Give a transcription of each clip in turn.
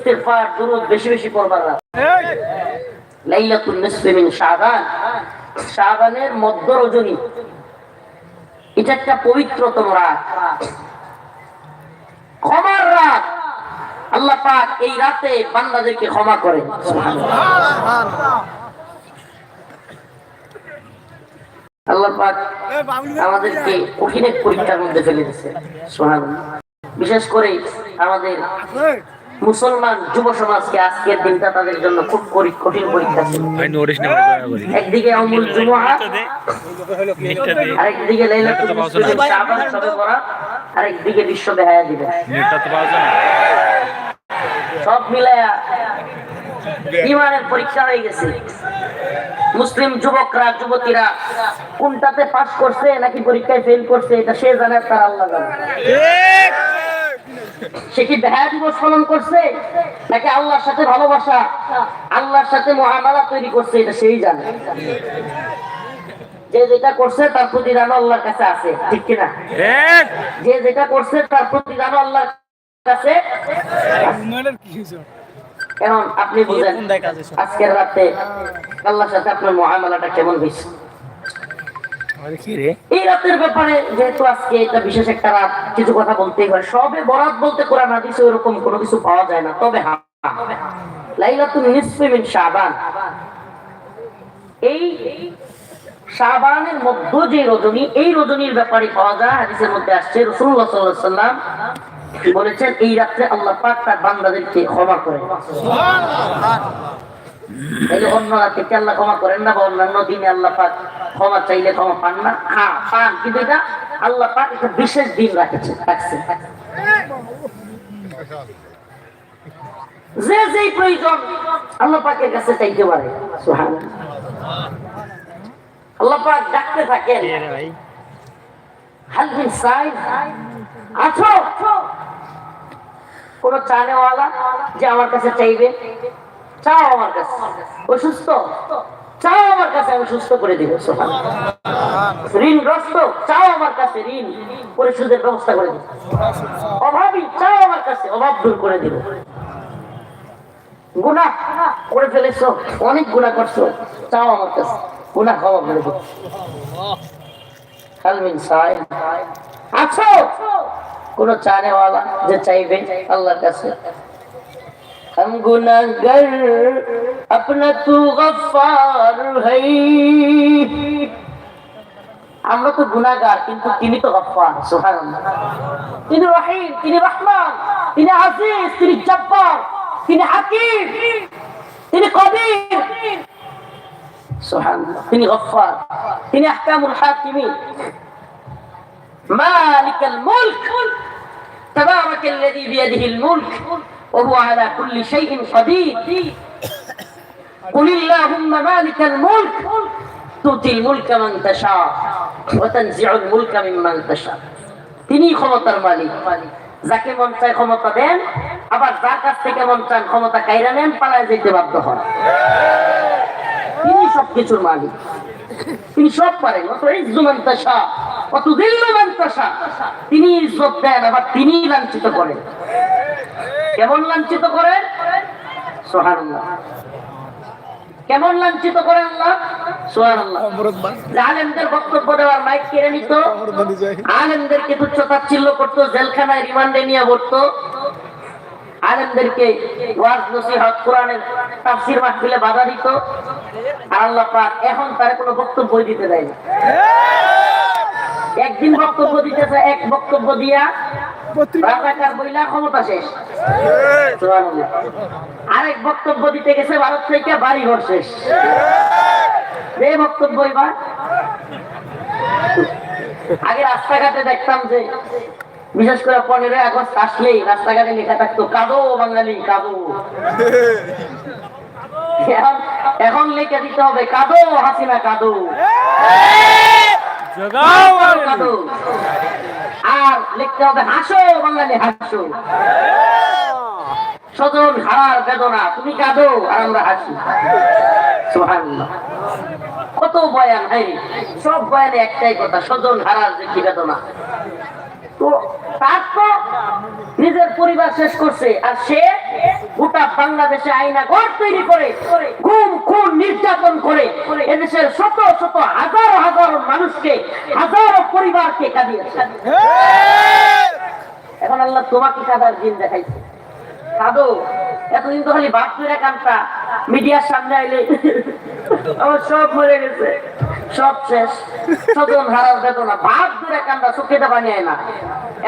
ইস্তিগফার দুরূদ বেশি বেশি লাইলাতুন নিসফি মিন শাবান। শাবানের মধ্য রজনী। এটা একটা পবিত্রতম রাত। ক্ষমার রাত। আল্লাহ পাক এই রাতে বান্দাদেরকে ক্ষমা করেন। আল্লাহ পাক আমাদেরকে কঠিন পরীক্ষার মধ্যে ফেলে দিচ্ছে সুবহানাল্লাহ। বিশেষ করে আমাদের মুসলমান যুব সমাজকে আজকের দিনটা তাদের জন্য খুব কঠিন পরীক্ষা ছিল। একদিকে অমুল জুমুআ আরেকদিকে আরেকদিকে বিশ্ব বেহায়া দিবস। সব মিলায়া ইমানের পরীক্ষা হয়ে গেছে। মুসলিম যুবকরা যুবতীরা কোনটাতে পাশ করছে নাকি পরীক্ষায় ফেল করছে এটা সে জানে আর তার আল্লাহ জানে। সে কি দিবস পালন করছে? নাকি আল্লাহর সাথে ভালোবাসা? আল্লাহর সাথে মহামালা তৈরি করছে এটা সেই জানে। যে যেটা করছে তার প্রতিদান আল্লাহর কাছে আছে। ঠিক কিনা? যে যেটা করছে তার প্রতিদান আল্লাহর কাছে এখন আপনি বুঝেন আজকের রাতে আল্লাহর সাথে আপনার মহামালাটা কেমন হয়েছে? এই রাতের ব্যাপারে যেহেতু আজকে এটা বিশেষ একটা রাত কিছু কথা বলতেই হয়। সবে বরাত বলতে কোরআন হাদিসে ওরকম কোনো কিছু পাওয়া যায় না। তবে হ্যাঁ লাইলাতুল নিসফি মিন শাবান। এই শাবানের মধ্য যে রজনী এই রজনীর ব্যাপারে পাওয়া যায় হাদিসের মধ্যে আসছে রাসূলুল্লাহ সাল্লাল্লাহু আলাইহি সাল্লাম বলেছেন এই রাত্রে আল্লাহ পাক তার বান্দাদেরকে ক্ষমা করেন। তাইলে অন্য রাতে কি আল্লাহ ক্ষমা করেন না বা অন্যান্য দিনে আল্লাহ পাক ক্ষমা চাইলে ক্ষমা পান না? হ্যাঁ পান। কিন্তু এটা আল্লাহ পাক একটা বিশেষ দিন রাখেছে রাখছে যে যেই প্রয়োজন আল্লাহ পাকের কাছে চাইতে পারে। আল্লাহ পাক ডাকতে থাকেন। ভাই? হালবিন আছো? কোন চানেওয়ালা যে আমার কাছে চাইবে? চাও আমার কাছে। অসুস্থ? চাও আমার কাছে, আমি সুস্থ করে দিব ঋণগ্রস্ত? চাও আমার কাছে ঋণ, পরিশোধের ব্যবস্থা করে দিব। অভাবী? চাও আমার কাছে, অভাব দূর করে দিব। গুণা করে ফেলেছো, অনেক গুণা করছ, চাও আমার কাছে গুণা করে। দিব আছো? কোন চানেওয়ালা যে চাইবে আল্লাহর কাছে ہم گناگر اپنا تو غفار ہے ہم تو گناگر کنتو تینی تو غفار سبحان اللہ تینی رحیم تینی رحمان تینی عزیز تینی جبار تینی حکیم تینی قدیر سبحان اللہ تینی غفار تینی احکام الحاکمین مالک الملک تبارک الذي بیده الملک وهو على كل شيء قدير قل اللهم مالك الملك تؤتي الملك من تشاء وتنزع الملك ممن تشاء তিনি ক্ষমতার মালিক যাকে মন চায় ক্ষমতা দেন আবার যার কাছ থেকে মন চান ক্ষমতা কাইরা নেন পালায় যেতে বাধ্য হন তিনি সবকিছুর মালিক তিনি সব পারেন অত ইজ্জু মান তাশা অত দিল্লু মান তাশা তিনি ইজ্জত দেন আবার তিনি লাঞ্ছিত করেন কেমন লাঞ্ছিত করেন সুবহানাল্লাহ। কেমন লাঞ্ছিত করেন আল্লাহ? সুবহানাল্লাহ। আলেমদের বক্তব্য দেওয়ার মাইক কেড়ে নিত। আলেমদেরকে তুচ্ছ তাচ্ছিল্য করতো জেলখানায় রিমান্ডে নিয়ে পড়তো আলেমদেরকে ওয়াজ নসিহত কোরআনের তাফসীর মাহফিলে বাধা দিত। আর আল্লাহ পাক এখন তার কোনো বক্তব্য দিতে দেয় না। একদিন বক্তব্য দিতেছে এক বক্তব্য দিয়া রাজাকার বইলা ক্ষমতা শেষ। আরেক বক্তব্য দিতে গেছে ভারত থেকে বাড়ি ঘর শেষ। এই। বক্তব্য এবার। আগে রাস্তাঘাটে দেখতাম যে বিশেষ করে পনেরোই আগস্ট আসলেই রাস্তাঘাটে লেখা থাকতো কাদো বাঙালি কাদো। এখন এখন লিখে দিতে হবে কাদো হাসিনা কাদো। কাদো। আর লিখতে হবে, হাসো, বাঙালি, হাসো। সজন হার বেদনা, তুমি কাঁদো আর আমরা হাসি। কত বয়ান ভাই সব বয়ানে একটাই কথা সজন হারার যে কি বেদনা। তো তার তো নিজের পরিবার শেষ করছে, আর সে গোটা বাংলাদেশে আইনা ঘর তৈরি করে গুম খুন নির্যাতন করে এদেশের শত শত হাজারো হাজারো মানুষকে হাজারো পরিবারকে কাঁদিয়েছে। এখন আল্লাহ তোমাকে কাদার দিন দেখাইছে। কাঁদো এতদিন তো খালি বাপ ধরে কান্তা মিডিয়ার সামনে আইলে আমার সব মরে গেছে সব শেষ। স্বজন হারার বেদনা বাপ ধরে কান্দা চোখেটা বানিয়ে না।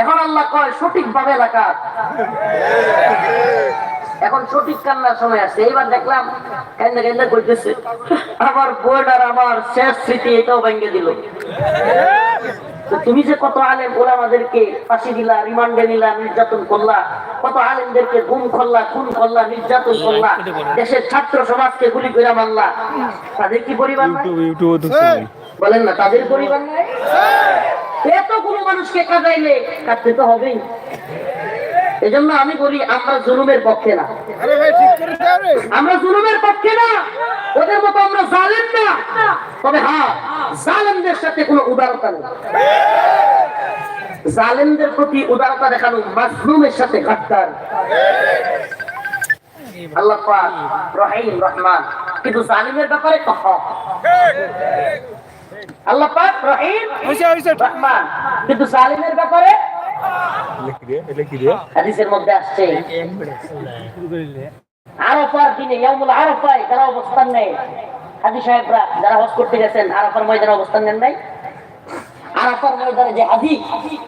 এখন আল্লাহ কয় সঠিক ভাবে এলাকা এখন সঠিক কান্নার সময় আসছে এইবার দেখলাম কান্দা কান্দা করতেছে আমার বোন আর আমার শেষ স্মৃতি এটাও ভেঙে দিল। তুমি যে কত আলেম ওলামাদেরকে ফাঁসি দিলা রিমান্ডে নিলা নির্যাতন করলা কত আলেমদেরকে গুম করলা খুন করলা নির্যাতন করলা দেশের ছাত্র সমাজকে গুলি করে মারলা তাদের কি পরিবার নাই? ইউটিউব ইউটিউব দেখছি বলেন না তাদের পরিবার নাই? এতগুলো মানুষকে কাঁদাইলে কাঁদতে তো হবেই। এজন্য আমি বলি আমরা জুলুমের পক্ষে না। আমরা জুলুমের পক্ষে না। ওদের মতো আমরা জালেম না। তবে হ্যাঁ জালেমদের সাথে কোনো উদারতা নেই। জালেমদের প্রতি উদারতা দেখানো মাসলুমের সাথে ঘাটতার আল্লাহ পাক রহিম রহমান। কিন্তু জালিমের ব্যাপারে কহ আল্লাহ পাক রহিম রহমান। কিন্তু জালিমের ব্যাপারে হাদিসের মধ্যে আসছে। আরাফার দিনে ইয়ামুল আরাফায় যারা অবস্থান নেয়। হাজি সাহেবরা যারা হজ করতে গেছেন আরাফার ময়দানে অবস্থান নেন নাই? আরাফার ময়দানে যে হাজি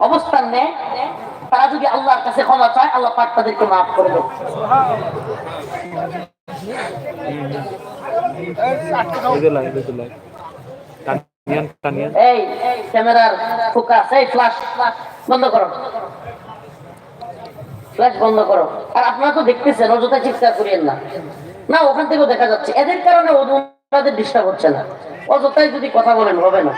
অবস্থান নেয় তারা যদি আল্লাহর কাছে ক্ষমা চায় আল্লাহ পাক তাদেরকে মাফ করে দেবে। এই ক্যামেরার ফোকাস এই ফ্ল্যাশ বন্ধ করো। ফ্ল্যাশ বন্ধ করো। আর আপনারা তো দেখতেছেন, অযথা চিৎকার করিয়েন না। না, ওখান থেকেও দেখা যাচ্ছে। এদের কারণে ওদের ডিস্টার্ব হচ্ছে না। অযথাই যদি কথা বলেন, হবে না।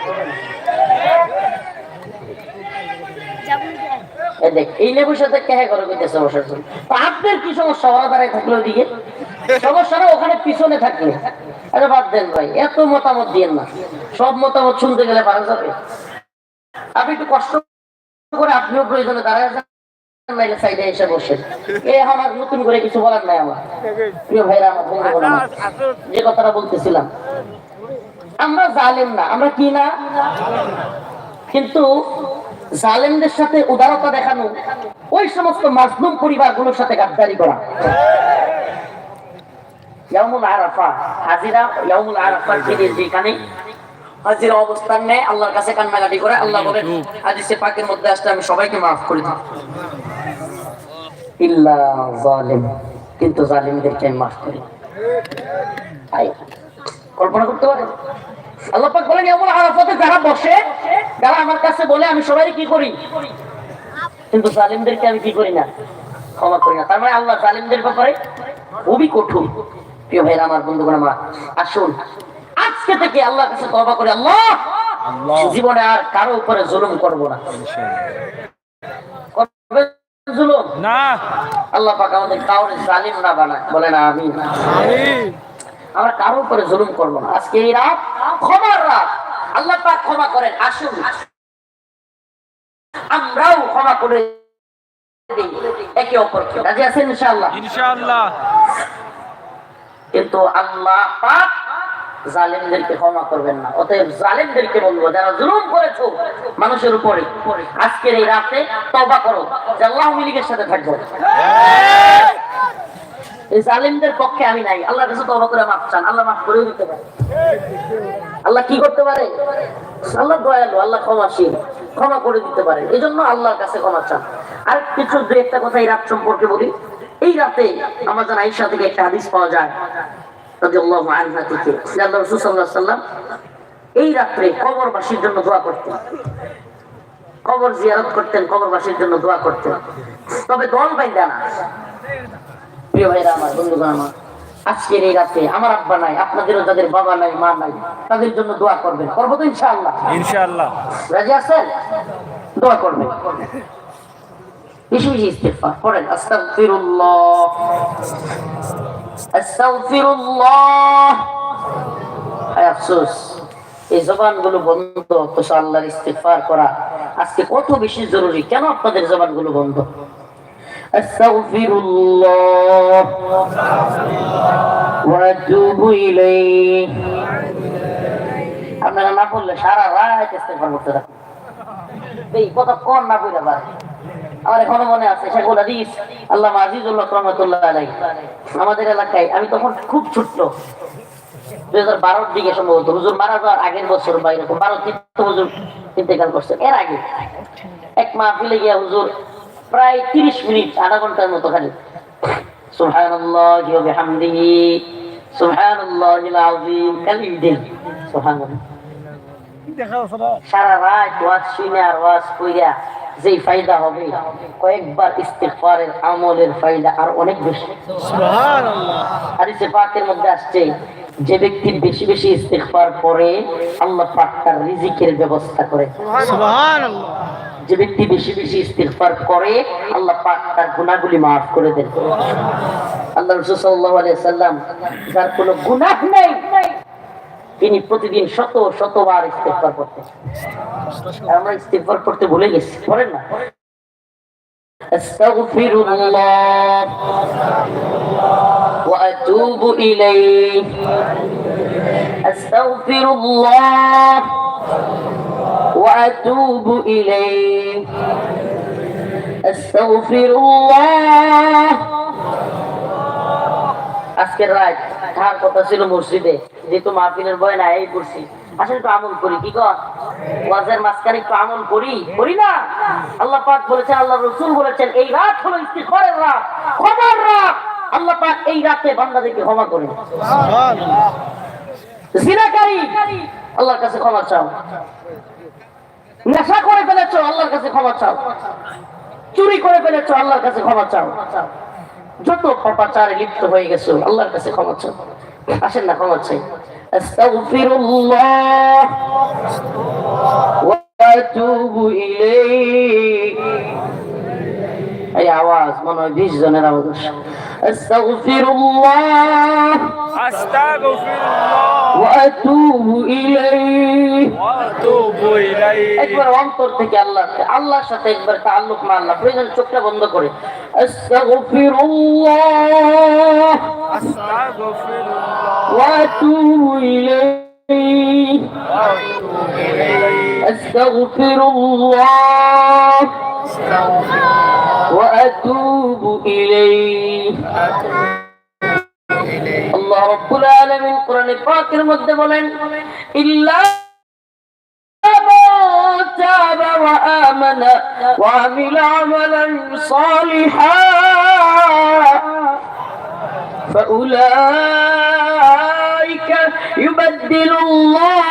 এই সাথে আপনার কি সমস্যা? দাঁড়ায় থাকল ওদিকে সমস্যা না, ওখানে পিছনে আরে বাদ দেন ভাই, এত মতামত দিয়েন না। সব মতামত শুনতে গেলে আপনি একটু কষ্ট করে আপনিও প্রয়োজনে দাঁড়ায় সাইডে এসে বসেন। এ আমার নতুন করে কিছু বলার নাই আমার। প্রিয় ভাইরা আমার বন্ধু যে কথাটা বলতেছিলাম আমরা জালেম না আমরা কি না? কিন্তু জালেমদের সাথে উদারতা দেখানো ওই সমস্ত মাজলুম পরিবারগুলোর সাথে গাদ্দারি করা। ইয়ামুল আরাফা হাজিরা ইয়ামুল আরাফা দিনে যেখানে হাজিরা অবস্থান নেয় আল্লাহর কাছে কান্নাকাটি করে আল্লাহ বলেন হাদিসে পাকের মধ্যে আসলে আমি সবাইকে মাফ করে দিই। ইল্লা জালিম কিন্তু জালিমদেরকে আমি মাফ করি। কল্পনা করতে পারেন? আল্লাহ পাক বলেন এমন আরাফাতে যারা বসে যারা আমার কাছে বলে আমি সবাই কি করি? কিন্তু জালিমদেরকে আমি কি করি না? ক্ষমা করি না। তার মানে আল্লাহ জালিমদের ব্যাপারে খুবই কঠোর। প্রিয় ভাইরা আমার বন্ধুগণ আমার আসুন আজকে থেকে আল্লাহর কাছে তবা করে আল্লাহ! জীবনে আর কারও উপরে জুলুম করব না। জুলুম? না। আল্লাহ পাক আমাদের কাউরে জালিম না বানায়। বলে না আমি আমরা কারও উপরে জুলুম করব না। আজকে এই রাত ক্ষমার রাত। আল্লাহ পাক ক্ষমা করেন আসুন। আমরাও ক্ষমা করে দিই একে অপরকে। রাজি আছেন ইনশাআল্লাহ? ইনশাআল্লাহ। কিন্তু আল্লাহ পাক জালেমদেরকে ক্ষমা করবেন না। অতএব জালেমদেরকে বলব, যারা জুলুম মানুষের উপরে, আজকের এই রাতে তবা করো, যে আল্লাহ লীগের সাথে থাকব। এই জালিমদের পক্ষে আমি নাই। কাছে তবা করে মাফ চান, আল্লাহ মাফ দিতে পারে। আল্লাহ কি করতে পারে? আল্লাহ দয়ালু, আল্লাহ ক্ষমাশীল, ক্ষমা করে দিতে পারে। এই জন্য আল্লাহর কাছে ক্ষমা চান। আর কিছু দু একটা কথা এই রাত সম্পর্কে বলি। এই রাতে আমার জানা আইসা থেকে একটা হাদিস পাওয়া যায়। রাদিয়াল্লাহু আনহা থেকে। যে আল্লাহ রাসূল সাল্লাল্লাহু আলাইহি সাল্লাম এই রাত্রে কবরবাসীর জন্য দোয়া করতেন। কবর জিয়ারত করতেন কবরবাসীর জন্য দোয়া করতেন। তবে দল বাইন্দা না। প্রিয় ভাইরা আমার বন্ধুগণ আমার আজকের এই রাতে আমার আব্বা নাই আপনাদেরও যাদের বাবা নাই মা নাই তাদের জন্য দোয়া করবেন। করব তো ইনশাআল্লাহ। ইনশাআল্লাহ। রাজি আছেন? দোয়া করবেন। বেশি বেশি ইস্তেগফার পড়েন আস্তাগফিরুল্লাহ। আস্তাগফিরুল্লাহ হায় আফসোস, এই জবানগুলো বন্ধ তো আল্লাহর ইস্তেগফার করা। আজকে কত বেশি জরুরি, কেন আপনাদের জবানগুলো বন্ধ? আস্তাগফিরুল্লাহ। ওয়া আতুবু আপনারা না পড়লে সারা রাত ইস্তেগফার করতে থাকুন। এই কথা কোন না পড়ে পারে? আমার এখনও মনে আছে, শেখুল হাদিস আল্লাহ আজিজুল্লাহ রহমতুল্লাহ আলাই আমাদের এলাকায়, আমি তখন খুব ছোট্ট, দুই হাজার বারোর দিকে সম্ভবত, হুজুর মারা যাওয়ার আগের বছর বা এরকম বারো তীর্থ হুজুর ইন্তেকাল করছে। এর আগে এক মাহফিলে গিয়া হুজুর প্রায় তিরিশ মিনিট, আধা ঘণ্টার মতো খালি। সুবহানাল্লাহি ওয়া বিহামদিহি খালি দিন সুবহানাল্লাহ। সারা রাত ওয়াজ শুনে আর ওয়াজ কইরা যেই ফায়দা হবে কয়েকবার ইস্তিগফারের আমলের ফায়দা আর অনেক বেশি। হাদিসে পাকের মধ্যে আসছে যে ব্যক্তি বেশি বেশি ইস্তিগফার করে আল্লাহ পাক তার রিজিকের ব্যবস্থা করে। যে ব্যক্তি বেশি বেশি ইস্তিগফার করে আল্লাহ পাক তার গুনাহগুলি maaf করে দেন। আল্লাহ রাসূল সাল্লাল্লাহু আলাইহি সাল্লাম যার কোনো গুনাহ নেই তিনি প্রতিদিন শত শতবার ইস্তিগফার করতেন আর আমরা ইস্তিগফার করতে ভুলে গেছি। করেন না? আস্তাগফিরুল্লাহ। ওয়া আতুবু ইলাইহি। আস্তাগফিরুল্লাহ। ওয়া আতুবু ইলাইহি। আস্তাগফিরুল্লাহ। আজকের রাত থাকার কথা ছিল মসজিদে যেহেতু মাহফিলের বয় না এই করছি। আসলে একটু আমল করি কি ওয়াজের মাঝখানে একটু আমল করি করি না? আল্লাহ পাক বলেছেন আল্লাহ রসুল বলেছেন এই রাত হলো ইস্তিগফারের রাত ক্ষমার রাত। আল্লাহ পাক এই রাতে বান্দাদেরকে ক্ষমা করেন। জিনাকারী আল্লাহর কাছে ক্ষমা চাও। নেশা করে ফেলেছো আল্লাহর কাছে ক্ষমা চাও। চুরি করে ফেলেছো আল্লাহর কাছে ক্ষমা চাও। যত পাপাচারে লিপ্ত হয়ে গেছো, আল্লাহর কাছে ক্ষমা চাও। আসেন না, ক্ষমা চাই। আস্তাগফিরুল্লাহ। ওয়া আতুবু ইলাইহি এই আওয়াজ মনে হয় বিশ জনের আওয়াজ। আস্তাগফিরুল্লাহ। আস্তাগফিরুল্লাহ। ওয়া আতুবু ইলাইহি ওয়া আতুবু ইলাইহি একবার অন্তর থেকে আল্লাহ আল্লাহর সাথে একবার তাল্লুক মা আল্লাহ প্রয়োজন চোখটা বন্ধ করে। আস্তাগফিরুল্লাহ। আস্তাগফিরুল্লাহ। ওয়া আতুবু ইলাইহি ওয়া আতুবু ইলাইহি আস্তাগফিরুল্লাহ ওয়া আতুবু ইলাইহি আল্লাহ রাব্বুল আলামিন কোরআনে পাকের মধ্যে বলেন ইল্লা من تاب وآمن وعمل عملا صالحا فأولئك يبدل الله